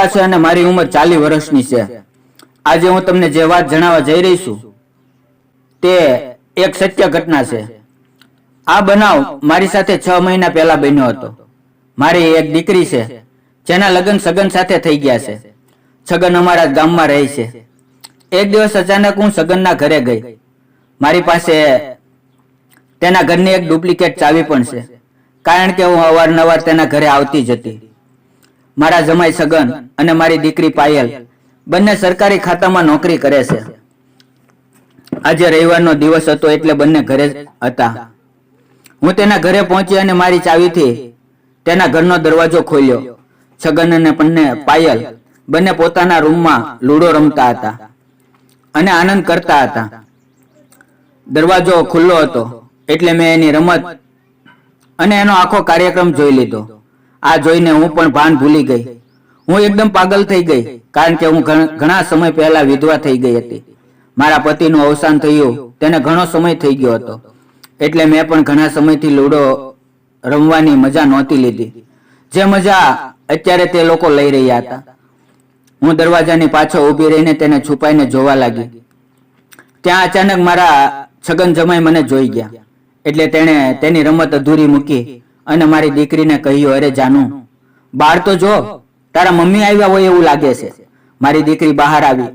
પપ્પા છે અને મારી ઉંમર ચાલીસ વર્ષની છે. આજે હું તમને જે વાત જણાવવા જઈ રહી છું, તે એક સત્ય ઘટના છે. આ બનાવ મારી સાથે છ મહિના પહેલા બન્યો હતો. મારી એક દીકરી છે, જેના લગ્ન સગન સાથે થઈ ગયા છે. છગન અમારા ગામમાં રહે છે. એક દિવસ અચાનક હું સગનના ઘરે ગઈ. મારી પાસે તેના ઘરની એક ડુપ્લિકેટ ચાવી પણ છે. કારણ કે હું અવારનવાર તેના ઘરે આવતી જ હતી. મારા જમાઈ સગન અને મારી દીકરી પાયલ બંને સરકારી ખાતામાં નોકરી કરે છે. આજે રવિવારનો દિવસ હતો એટલે બંને ઘરે હતા. હું તેના ઘરે પહોંચી અને મારી ચાવીથી તેના ઘરનો દરવાજો ખોલ્યો. છગન અને બંને પાયલ બંને પોતાના રૂમમાં લૂડો રમતા હતા અને આનંદ કરતા હતા. દરવાજો ખુલ્લો હતો એટલે મેં એની રમત અને એનો આખો કાર્યક્રમ જોઈ લીધો. આ જોઈને હું પણ ભાન ભૂલી ગઈ. હું એકદમ પાગલ થઈ ગઈ, કારણ કે હું ઘણા સમય પહેલા વિધવા થઈ ગઈ હતી. મારા પતિનું અવસાન થયું, તેને ઘણો સમય થઈ ગયો હતો. એટલે મેં પણ ઘણા સમયથી લૂડો રમવાની મજા નહોતી લીધી. જે મજા અત્યારે તે લોકો લઈ રહ્યા હતા. હું દરવાજાની પાછળ ઊભી રહીને તેને છુપાઈને જોવા લાગી. ત્યાં અચાનક મારા છગન જમાઈ મને જોઈ ગયા. એટલે તેણે તેની રમત અધૂરી મૂકી. અને મારી દીકરીને કહ્યું, અરે જાનુ, બાળ તો જો, તારા મમ્મી આવ્યા હોય એવું લાગે છે. મારી દીકરી બહાર આવી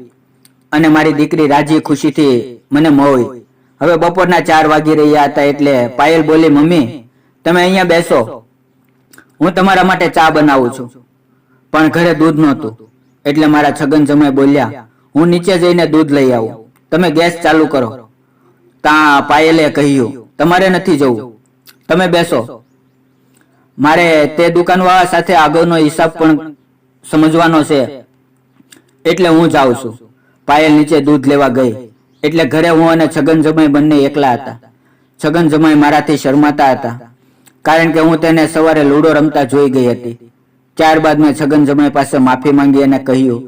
અને મારી દીકરી રાજી ખુશીથી મને મોઈ. હવે બપોરના ચાર વાગી રહ્યા હતા એટલે પાયલ બોલી, મમ્મી, તમે અહીંયા બેસો. હું તમારા માટે ચા બનાવું છું. પણ ઘરે દૂધ નહોતું. એટલે મારા છગન જમાઈ બોલ્યા, હું નીચે જઈને દૂધ લઈ આવું. તમે ગેસ ચાલુ કરો. તા પાયલે કહ્યું, તમારે નથી જવું. તમે બેસો. મારે તે દુકાનવાળા સાથે આગળનો હિસાબ પણ સમજવાનો છે. એટલે હું જાઉં છું. પાયલ નીચે દૂધ લેવા ગઈ. એટલે ઘરે હું અને છગન જમાઈ બંને એકલા હતા. છગન જમાઈ મારાથી શરમાતા હતા. કારણ કે હું તેને સવારે લૂડો રમતા જોઈ ગઈ હતી. ત્યારબાદ મેં છગન જમાઈ પાસે માફી માંગી અને કહ્યું,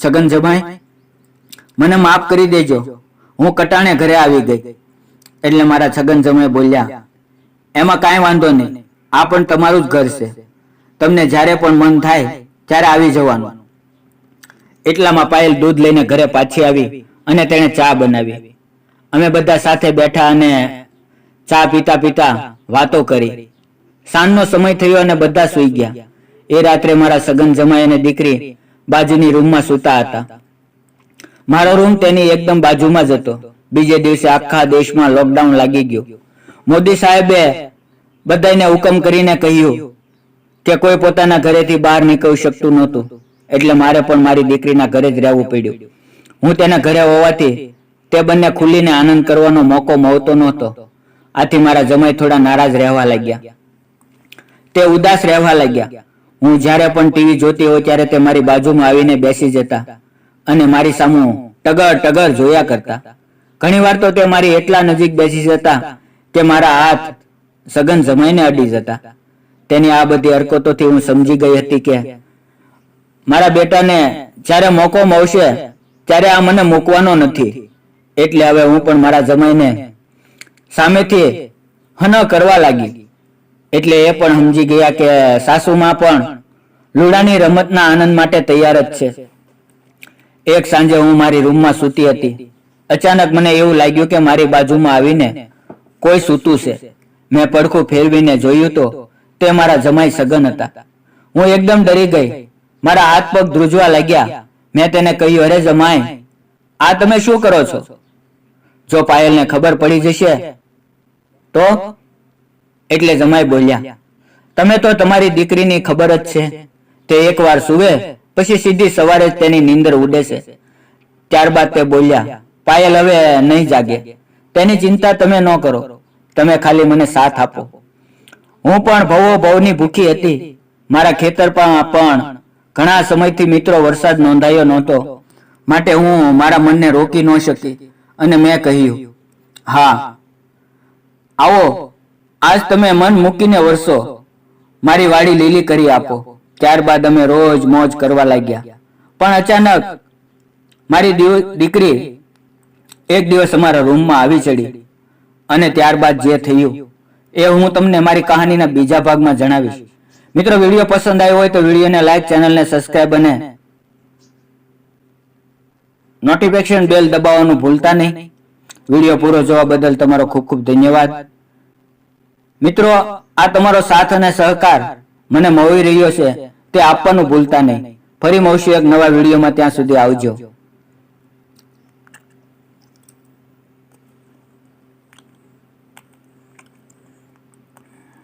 છગન જમાઈ, મને માફ કરી દેજો. હું કટાણે ઘરે આવી ગઈ. એટલે મારા છગન જમાઈ બોલ્યા, એમાં કાંઈ વાંધો નહીં. આ પણ તમારું જ ઘર છે. તમને જ્યારે પણ મન થાય, ત્યારે આવી જવાનું. એટલામાં પાયલ દૂધ લઈને ઘરે પાછી આવી અને તેણે ચા બનાવી. અમે બધા સાથે બેઠા અને ચા પીતા પીતા વાતો કરી. સાંજનો સમય થયો અને બધા સૂઈ ગયા. એ રાત્રે મારા સગન જમાઈ અને દીકરી બાજુની રૂમમાં સૂતા હતા. મારો રૂમ તેની એકદમ બાજુમાં જ હતો. બીજે દિવસે આખા દેશમાં લોકડાઉન લાગી ગયું. મોદી સાહેબે બધાને હુકમ કરીને કહ્યું કે કોઈ પોતાના ઘરેથી બહાર નીકળી શકતું નહોતું. એટલે મારે પણ મારી દીકરીના ઘરે જ રહેવું પડ્યું. હું તેના ઘરે હોવાથી તે બંને ખુલીને આનંદ કરવાનો મોકો મળતો નહોતો. આથી મારા જમાઈ થોડા નારાજ રહેવા લાગ્યા. તે ઉદાસ રહેવા લાગ્યા. હું જ્યારે પણ ટીવી જોતી હોય ત્યારે તે મારી બાજુમાં આવીને બેસી જતા અને મારી સામે ટગર ટગર જોયા કરતા. ઘણીવાર તો તે મારી એટલા નજીક બેસી જતા કે મારા હાથ સગન જમાઈને અડી જતા. તેની આ બધી હરકતોથી હું સમજી ગઈ હતી કે મારા બેટાને જ્યારે મોકો મળશે, ત્યારે આ મને મૂકવાનો નથી. એટલે હવે હું પણ મારા જમાઈને સામેથી હન કરવા લાગી. એટલે એ પણ સમજી ગયા કે સાસુમાં પણ લુડાની રમતના આનંદ માટે તૈયાર જ છે. એક સાંજે હું મારી રૂમમાં સૂતી હતી. અચાનક મને એવું લાગ્યું કે મારી બાજુમાં આવીને કોઈ સૂતું છે. મેં પડખું ફેરવીને જોયું તો તે મારા જમાઈ સગન હતા. હું એકદમ ડરી ગઈ. મારા હાથ પગ ધ્રુજવા લાગ્યા. મેં તેને કહ્યું, અરે જમાઈ, આ તમે શું કરો છો? જો પાયલને ખબર પડી જશે તો? એટલે જમાઈ બોલ્યા, તમે તો તમારી દીકરીની ખબર જ છે. તે એકવાર સુવે, પછી સીધી સવારે જ તેની નીંદર ઉડે છે. ત્યારબાદ તે બોલ્યા, પાયલ હવે નહીં જાગે. તેની ચિંતા તમે ન કરો. તમે ખાલી મને સાથ આપો. હું પણ ભવો ભવની ભૂખી હતી. મારા ખેતર પણ ઘણા સમયથી મિત્રો વરસાદ નોંધાયો નહોતો. માટે હું મારા મનને રોકી ન શકી અને મેં કહ્યું, હા, આવો, આજ તમે મન મૂકીને વરસો. મારી વાડી લીલી કરી આપો. ત્યારબાદ અમે રોજ મોજ કરવા લાગ્યા. પણ અચાનક મારી દીકરી એક દિવસ અમારા રૂમમાં આવી ચડી. અને ત્યારબાદ જે થયું, એ હું તમને મારી કહાનીના બીજા ભાગમાં જણાવીશ. મિત્રો, વીડિયો પસંદ આવ્યો હોય તો વિડીયોને લાઈક, ચેનલને સબસ્ક્રાઇબ અને નોટિફિકેશન બેલ દબાવવાનું ભૂલતા નહીં. વીડિયો પૂરો જોવા બદલ તમારો ખૂબ ખૂબ ધન્યવાદ. મિત્રો, આ તમારો સાથ અને સહકાર મને મળી રહ્યો છે, તે આપવાનું ભૂલતા નહીં. ફરી મળશું એક નવા વિડીયોમાં, ત્યાં સુધી આવજો.